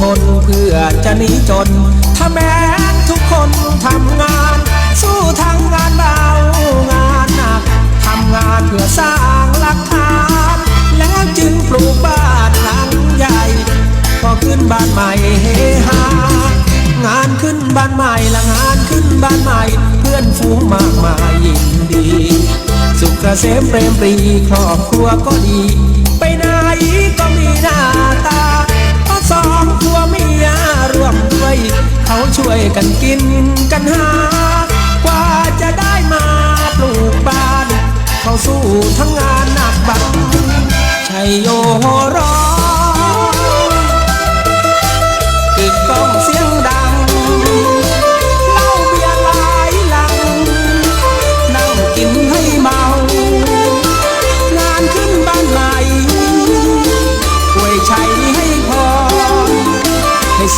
ทนเพื่อจะหนีจน ถ้าแม้ทุกคนทำงาน สู้ทั้งงานเบางานหนักทำงานเพื่อสร้างหลักฐาน แล้วจึงปลูกบ้านหลังใหญ่ พอขึ้นบ้านใหม่เฮฮางานขึ้นบ้านใหม่ละงานขึ้นบ้านใหม่ เพื่อนฝูงมากมายยินดี สุขเกษมเปรมปรีครอบครัวก็ดี ไปไหนก็มีหน้าตา สองตัวเมียร่วมด้วย เขาช่วยกันกินกันหา กว่าจะได้มาปลูกบ้าน เขาสู้ทั้งงานหนักบังชัยโยโหร้อง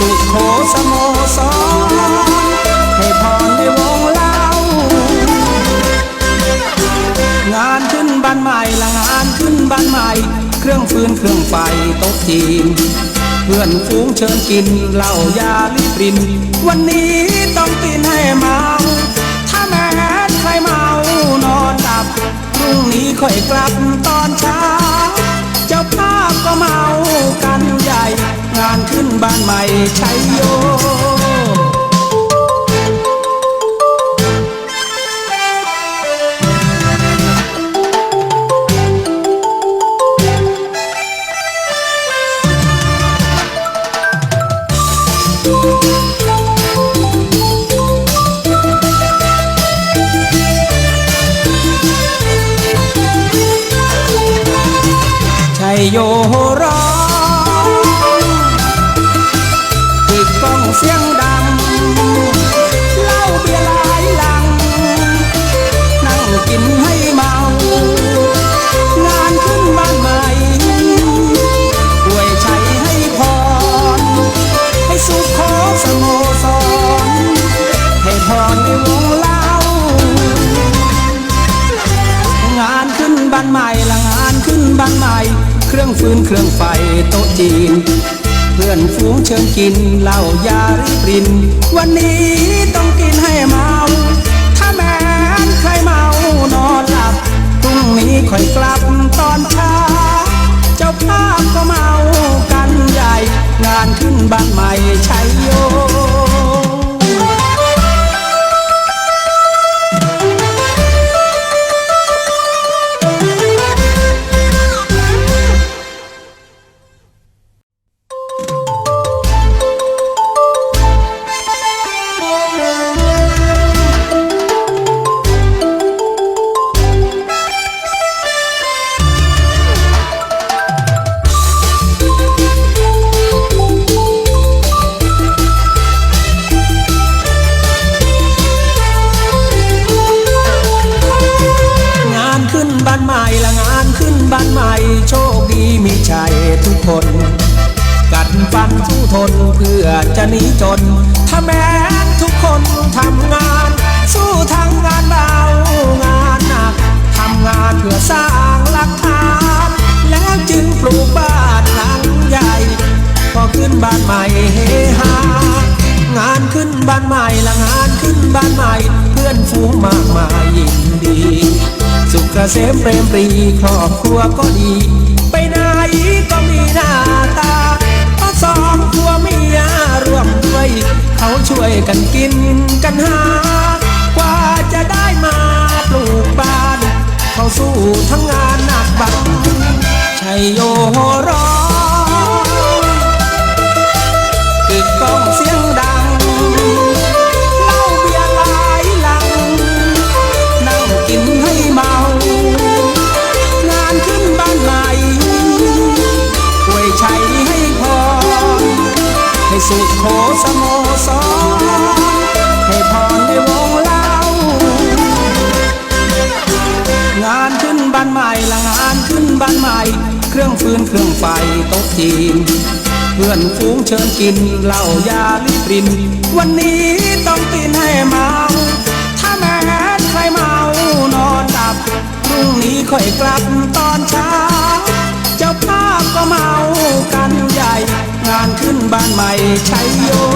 สุขโขสโมสรให้พรในวงเล่างานขึ้นบ้านใหม่ละงานขึ้นบ้านใหม่ เครื่องฟืนเครื่องไฟโต๊ะจีนเพื่อนฝูงเชิญกินเหล้ายาลิปริน วันนี้ต้องกินให้เมา ถ้าแม้ใครเมานอนหลับพรุ่งนี้ค่อยกลับ ใหม่ชัยโย เสียงดังเล้าเบียร์หลายลัง นั่งกินให้เมางานขึ้นบ้านใหม่ป่วยใชัยให้พร ให้สุขขอสโมสรให้พรในวงเล่างานขึ้นบ้านใหม่ละงานขึ้นบ้านใหม่ เครื่องฟืนเครื่องไฟโต๊ะจีน เพื่อนฝูงเชิญกินเหล้ายาหรือปริน วันนี้ต้องกินให้เมา ถ้าแม้นใครเมานอนหลับพรุ่งนี้ค่อยกลับตอนเช้าเจ้าภาพก็เมากันใหญ่ งานขึ้นบ้านใหม่ชัยโย ฟันสู้ทนเพื่อจะหนีจน ถ้าแม้ทุกคนทำงาน สู้ทั้งงานเบางานหนักทำงานเพื่อสร้างหลักฐาน แล้วจึงปลูกบ้านหลังใหญ่พอขึ้นบ้านใหม่เฮฮางานขึ้นบ้านใหม่ละงานขึ้นบ้านใหม่ เพื่อนฝูงมากมายยินดี สุขเกษมเปรมปรีครอบครัวก็ดี ไปไหนก็มีหน้า มียร่วมด้วย เขาช่วยกันกินกันหา กว่าจะได้มาปลูกบ้าน เขาสู้ทั้งงานหนักบังชัยโยโหร้อง สุขโขสโมสรให้พรในวงเล่า งานขึ้นบ้านใหม่ละงานขึ้นบ้านใหม่ เครื่องฟืนเครื่องไฟโต๊ะจีน เพื่อนฝูงเชิญกินเหล้ายาลิปริน วันนี้ต้องกินให้เมา ถ้าแม้ใครเมานอนหลับพรุ่งนี้ค่อยกลับตอนเช้า ขึ้